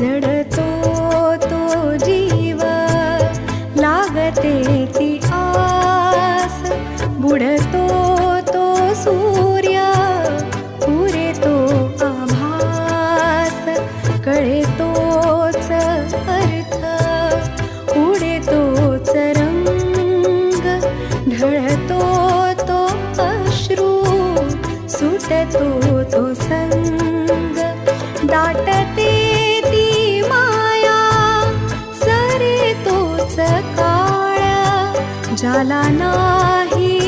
जडतो तो जीव लागते ती आस. बुडतो तो सूर्य पुरे तो आभास. कळे तोच अर्थ उडे तोच रंग. ढळतो तो अश्रू सुटतो तो संग. दाटते ज्याला नाही